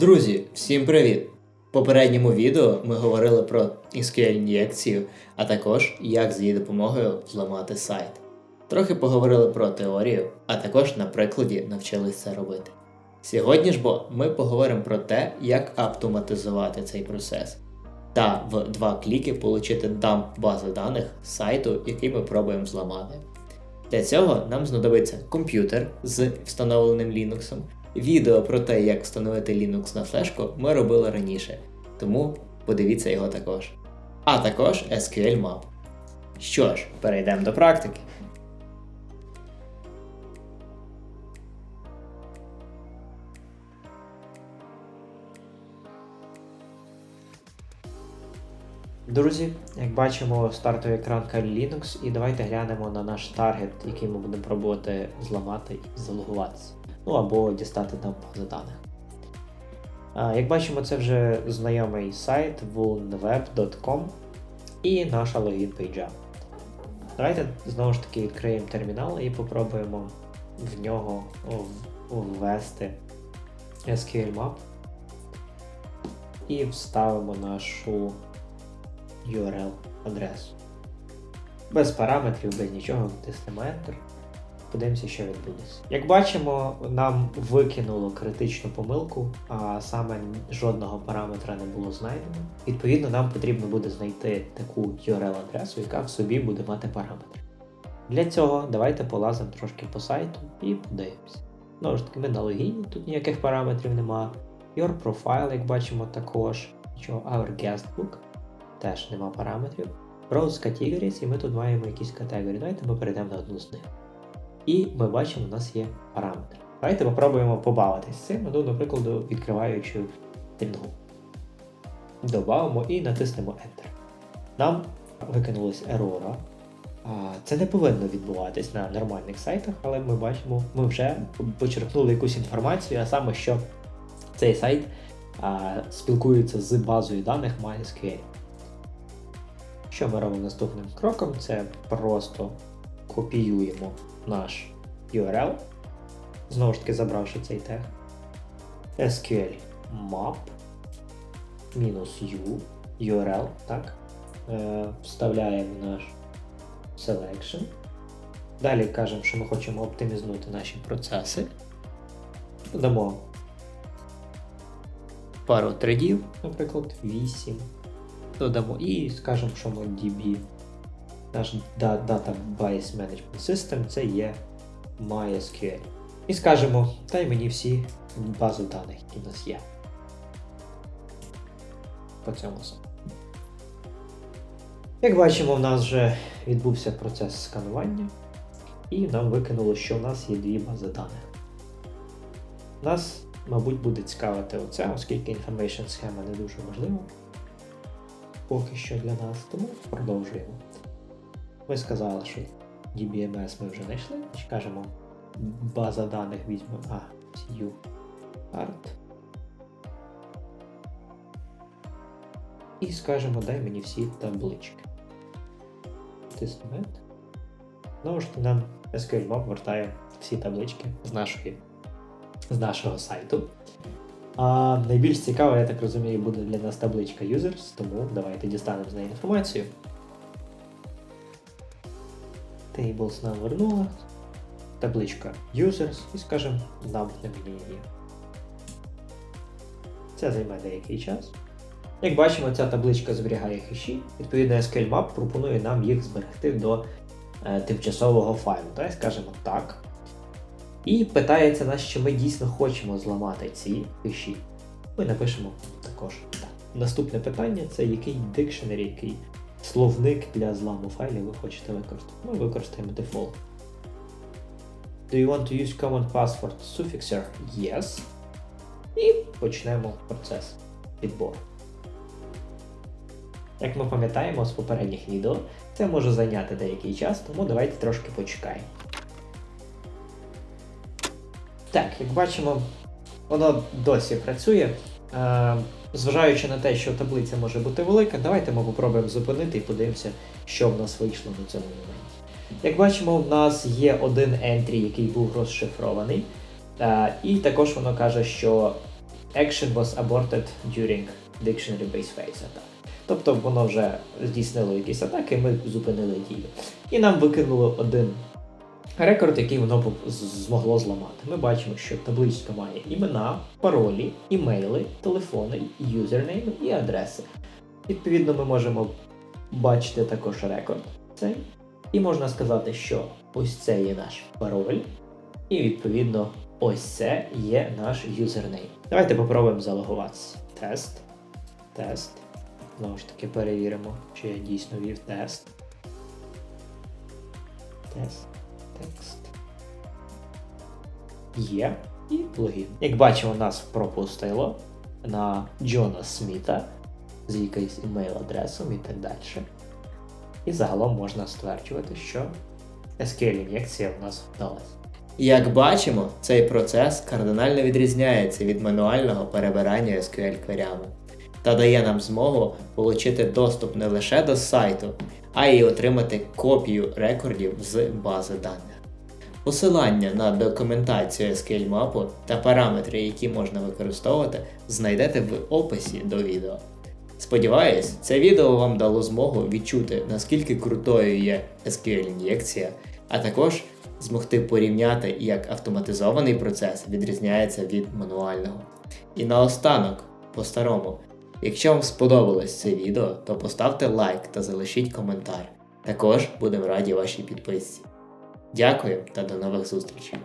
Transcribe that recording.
Друзі, всім привіт! В попередньому відео ми говорили про SQL ін'єкцію, а також як з її допомогою зламати сайт. Трохи поговорили про теорію, а також на прикладі навчились це робити. Сьогодні ж бо ми поговоримо про те, як автоматизувати цей процес та в два кліки отримати дамп бази даних сайту, який ми пробуємо зламати. Для цього нам знадобиться комп'ютер з встановленим Linux. Відео про те, як встановити Linux на флешку, ми робили раніше, тому подивіться його також. А також SQL Map. Що ж, перейдемо до практики. Друзі, як бачимо, стартовий екран Kali Linux, і давайте глянемо на наш таргет, який ми будемо пробувати зламати і залогуватися. Ну або дістати там бази даних. Як бачимо, це вже знайомий сайт vulnweb.com і наша логін пейджа. Давайте знову ж таки відкриємо термінал і попробуємо в нього ввести SQL Map і вставимо нашу URL адресу. Без параметрів, без нічого, тиснемо Enter. Подивимося, що відбудеться. Як бачимо, нам викинуло критичну помилку, а саме жодного параметра не було знайдено. Відповідно, нам потрібно буде знайти таку URL-адресу, яка в собі буде мати параметри. Для цього давайте полазимо трошки по сайту і подивимося. Знову ж таки, ми на логіні, тут ніяких параметрів нема. Your Profile, як бачимо, також. Our Guestbook теж нема параметрів. Browse Categories, і ми тут маємо якісь категорії. Давайте ми перейдемо на одну з них. І ми бачимо, у нас є параметри. Давайте попробуємо побавитись з цим, ну, наприклад, відкриваючи стрінгу. Добавимо і натиснемо Enter. Нам викинулась ерора. Це не повинно відбуватись на нормальних сайтах, але ми бачимо, ми вже почерпнули якусь інформацію, а саме, що цей сайт спілкується з базою даних MySQL. Що ми робимо наступним кроком? Це просто копіюємо наш URL, знову ж таки забравши цей тег, SQL map U URL, так, е, вставляємо наш selection. Далі кажемо, що ми хочемо оптимізувати наші процеси. Додамо пару тредів, наприклад, 8. Додамо і скажемо, що ми DB наш Database Management System це є MySQL. І скажемо, дай мені всі бази даних, які в нас є. По цьому саме. Як бачимо, в нас вже відбувся процес сканування, і нам викинуло, що в нас є дві бази даних. Нас, мабуть, буде цікавити оце, оскільки information схема не дуже важлива поки що для нас, тому продовжуємо. Ми сказали, що DBMS ми вже знайшли, кажемо база даних візьмемо а, CU Art. І скажемо, дай мені всі таблички. Тиснемо. Знову ж таки нам SQL Map вертає всі таблички з нашої, з нашого сайту. А найбільш цікаво, я так розумію, буде для нас табличка Users, тому давайте дістанемо з неї інформацію. Tables нам вернула. Табличка Users і скажемо нам на мені її. Це займе деякий час. Як бачимо, ця табличка зберігає хеші, відповідно, SQL Map пропонує нам їх зберегти до е, тимчасового файлу. Давай скажемо так. І питається нас, чи ми дійсно хочемо зламати ці хеші. Ми напишемо також так. Наступне питання це який дикшенері, який словник для зламу файлів ви хочете використати. Ми використаємо default. Do you want to use common password suffixer? Yes. І почнемо процес відбору. Як ми пам'ятаємо з попередніх відео, це може зайняти деякий час, тому давайте трошки почекаємо. Так, як бачимо, воно досі працює. Е, зважаючи на те, що таблиця може бути велика, давайте ми попробуємо зупинити і подивимося, що в нас вийшло на цьому моменті. Як бачимо, в нас є один ентрі, який був розшифрований. Е, і також воно каже, що Action was aborted during dictionary base phase attack. Тобто воно вже здійснило якісь атаки, ми зупинили дію. І нам викинуло один рекорд, який воно змогло зламати. Ми бачимо, що табличка має імена, паролі, імейли, телефони, юзернейми і адреси. Відповідно, ми можемо бачити також рекорд цей. І можна сказати, що ось це є наш пароль, і відповідно ось це є наш юзернейм. Давайте попробуємо залогуватися. Тест. Тест. Знову ж таки перевіримо, чи я дійсно вів тест. Тест. Текст. Є. І логін. Як бачимо, нас пропустило на Джона Сміта з якоюсь імейл-адресом і так далі. І загалом можна стверджувати, що SQL-ін'єкція у нас вдалася. Як бачимо, цей процес кардинально відрізняється від мануального перебирання SQL кверями та дає нам змогу отримати доступ не лише до сайту, а й отримати копію рекордів з бази даних. Посилання на документацію SQL мапу та параметри, які можна використовувати, знайдете в описі до відео. Сподіваюсь, це відео вам дало змогу відчути, наскільки крутою є SQL-ін'єкція, а також змогти порівняти, як автоматизований процес відрізняється від мануального. І наостанок, по-старому, якщо вам сподобалось це відео, то поставте лайк та залишіть коментар. Також будемо раді вашій підписці. Дякую та до нових зустрічей!